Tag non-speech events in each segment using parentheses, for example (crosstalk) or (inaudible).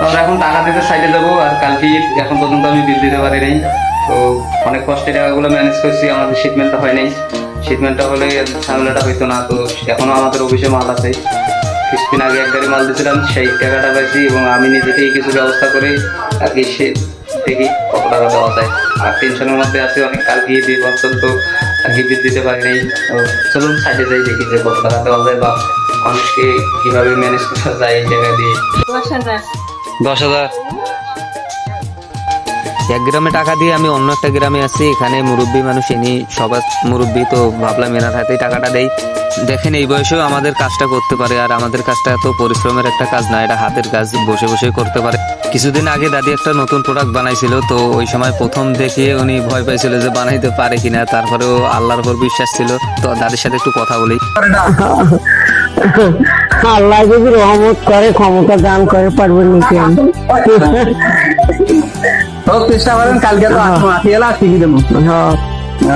তো আমরা এখন টাকা দিতে সাইডে যাব আর কালকে এখন পর্যন্ত আমি বিল দিতে পারি নাই। তো অনেক কষ্টে টাকাগুলো ম্যানেজ করছি, আমাদের শিটমেন্টটা হয় নাই। শিটমেন্টটা হলে ঝামেলাটা হইতো না, তো এখনও আমাদের অফিসে মাল আছে। কিছুদিন আগে এক গাড়ি মাল দিয়েছিলাম, সেই টাকাটা পাইছি এবং আমি নিজে থেকে কিছু ব্যবস্থা করে আর কি সে দেখি কত টাকা দেওয়া যায়। আর টেনশনের মধ্যে আছে, অনেক কালকে ঈদ এই বছর তো আর কি বিল দিতে পারি নাই। চলুন সাইডে যাই, দেখি যে কত টাকা দেওয়া যায় বা মানুষকে কীভাবে ম্যানেজ করা যায় এই জায়গা দিয়ে। দশ হাজার। এক গ্রামে টাকা দিয়ে আমি অন্য একটা গ্রামে আছি এখানে মুরব্বী মানুষ ইনি সবার মুরব্বী তো ভাবলাম এনার হাতেই টাকাটা দেই। দেখেন এই বয়সেও আমাদের কাজটা করতে পারে আর আমাদের কাজটা এত পরিশ্রমের একটা কাজ না এটা হাতের কাজ বসে বসে করতে পারে। কিছুদিন আগে দাদি একটা নতুন প্রোডাক্ট বানাইছিল তো ওই সময় প্রথম দেখে উনি ভয় পাইছিল যে বানাইতে পারে কিনা তারপরেও আল্লাহর উপর বিশ্বাস ছিল। তো দাদির সাথে একটু কথা বলি। (laughs) আল্লাহ যদি রহমত করে ক্ষমতা দান করে পারবেন নাকি আমি? চেষ্টা করেন কালকে তো আসব গেলে শিখি দেবো। হ্যাঁ,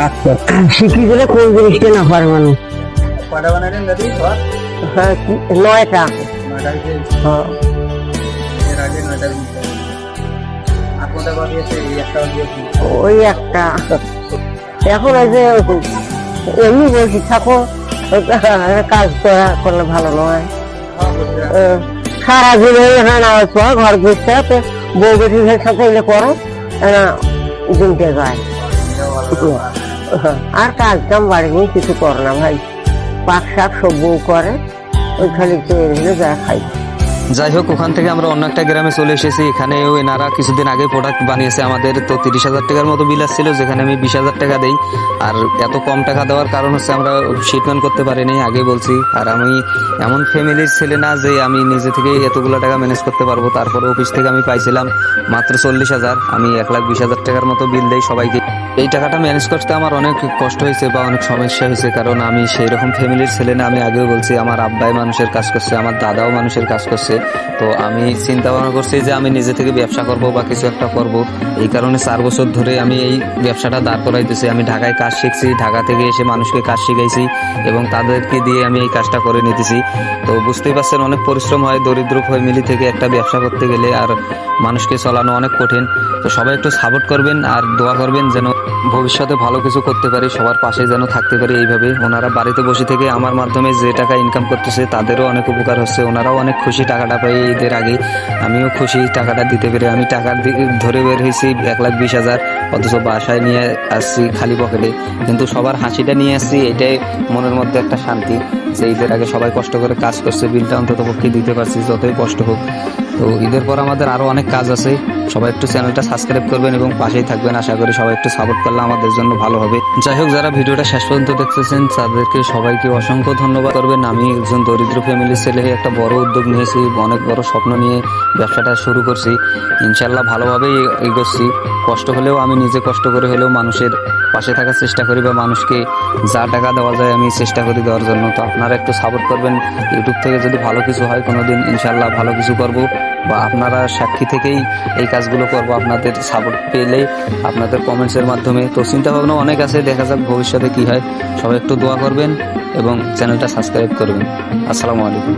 আচ্ছা। শিখি দিলে কোন জিনিসটা না পারে মানুষ কটা বানালেন দাদি? ঘর? হ্যাঁ, নয়টা। হ্যাঁ, এই ওই একটা। এখন ওই যে এমনি বলছি থাকো। (laughs) কাজ করা করলে ভালো নয়। সারা হ্যাঁ নামাজ পড়া ঘর ঘুরতে তো বউ বেটি সাথে এলে করো দিনকে যায়। (laughs) আর কাজ কাম বাড়ি নিয়ে কিছু করে না ভাই। পাক শাক সব করে ওই খালি তৈরি হলে যা খাই। যাই হোক, ওখান থেকে আমরা অন্য একটা গ্রামে চলে এসেছি। এখানেও এনারা কিছুদিন আগে প্রোডাক্ট বানিয়েছে। আমাদের তো তিরিশ হাজার টাকার মতো বিল আসছিল, যেখানে আমি বিশ হাজার টাকা দেই। আর এত কম টাকা দেওয়ার কারণ হচ্ছে আমরা শিটমেন্ট করতে পারিনি, আগে বলছি। আর আমি এমন ফ্যামিলির ছেলে না যে আমি নিজে থেকে এতগুলো টাকা ম্যানেজ করতে পারব। তারপরে অফিস থেকে আমি পাইছিলাম মাত্র চল্লিশ হাজার। আমি এক লাখ বিশ হাজার টাকার মতো বিল দেই সবাইকে। এই টাকাটা ম্যানেজ করতে আমার অনেক কষ্ট হয়েছে বা অনেক সমস্যা হয়েছে, কারণ আমি সেই রকম ফ্যামিলির ছেলে না, আমি আগেও বলছি আমার আব্বাই মানুষের কাজ করছে, আমার দাদাও মানুষের কাজ করছে। তো আমি চিন্তা ভাবনা করছি যে আমি নিজে থেকে ব্যবসা করব বা কিছু একটা করব। এই কারণে চার বছর ধরে আমি এই ব্যবসাটা দাঁড় করাইতেছি। আমি ঢাকায় কাজ শিখছি, ঢাকা থেকে এসে মানুষকে কাজ শিখাইছি এবং তাদেরকে দিয়ে আমি এই কাজটা করে নিতেছি। তো বুঝতেই পারছেন, অনেক পরিশ্রম হয় দরিদ্র ফ্যামিলি থেকে একটা ব্যবসা করতে গেলে আর মানুষকে চলানো অনেক কঠিন। তো সবাই একটু সাপোর্ট করবেন আর দোয়া করবেন যেন ভবিষ্যতে ভালো কিছু করতে পারি, সবার পাশে যেন থাকতে পারি এইভাবে ওনারা বাড়িতে বসে থেকে আমার মাধ্যমে যে টাকা ইনকাম করতেছে, তাদেরও অনেক উপকার হচ্ছে। ওনারাও অনেক খুশি টাকাটা পাই ঈদের আগে আমিও খুশি টাকাটা দিতে পেরে। আমি টাকা ধরে বের হয়েছি এক লাখ বিশ হাজার, অথচ বাসায় নিয়ে আসছি খালি পকেটে। কিন্তু সবার হাসিটা নিয়ে আসছি, এটাই মনের মধ্যে একটা শান্তি যে ঈদের আগে সবাই কষ্ট করে কাজ করছে, বিলটা অন্তত পক্ষে দিতে পারছি, যতই কষ্ট হোক। তো ঈদের পর আমাদের আরও অনেক কাজ আছে। সবাই একটু চ্যানেলটা সাবস্ক্রাইব করবেন এবং পাশেই থাকবেন। আশা করি সবাই একটু সাপোর্ট করলে আমাদের জন্য ভালো হবে। যাই হোক, যারা ভিডিওটা শেষ পর্যন্ত দেখতেছেন, তাদেরকে সবাইকে অসংখ্য ধন্যবাদ করবেন। আমি একজন দরিদ্র ফ্যামিলির ছেলে, একটা বড় উদ্যোগ নিয়েছি, অনেক বড় স্বপ্ন নিয়ে ব্যবসাটা শুরু করছি। ইনশাল্লাহ ভালোভাবেই এগোচ্ছি। কষ্ট হলেও আমি নিজে কষ্ট করে হলেও মানুষের পাশে থাকার চেষ্টা করি বা মানুষকে যা টাকা দেওয়া যায় আমি চেষ্টা করি দেওয়ার জন্য। তো আপনারা একটু সাপোর্ট করবেন। ইউটিউব থেকে যদি ভালো কিছু হয়, কোনোদিন ইনশাল্লাহ ভালো কিছু করব। বা আপনারা সাক্ষী থেকেই এই কাজগুলো করব। আপনাদের সাপোর্ট পেলে আপনাদের কমেন্টসের মাধ্যমে। তো চিন্তা ভাবনা অনেক আছে, দেখা যাক ভবিষ্যতে কি হয়। সবাই একটু দোয়া করবেন এবং চ্যানেলটা সাবস্ক্রাইব করবেন। আসসালামু আলাইকুম।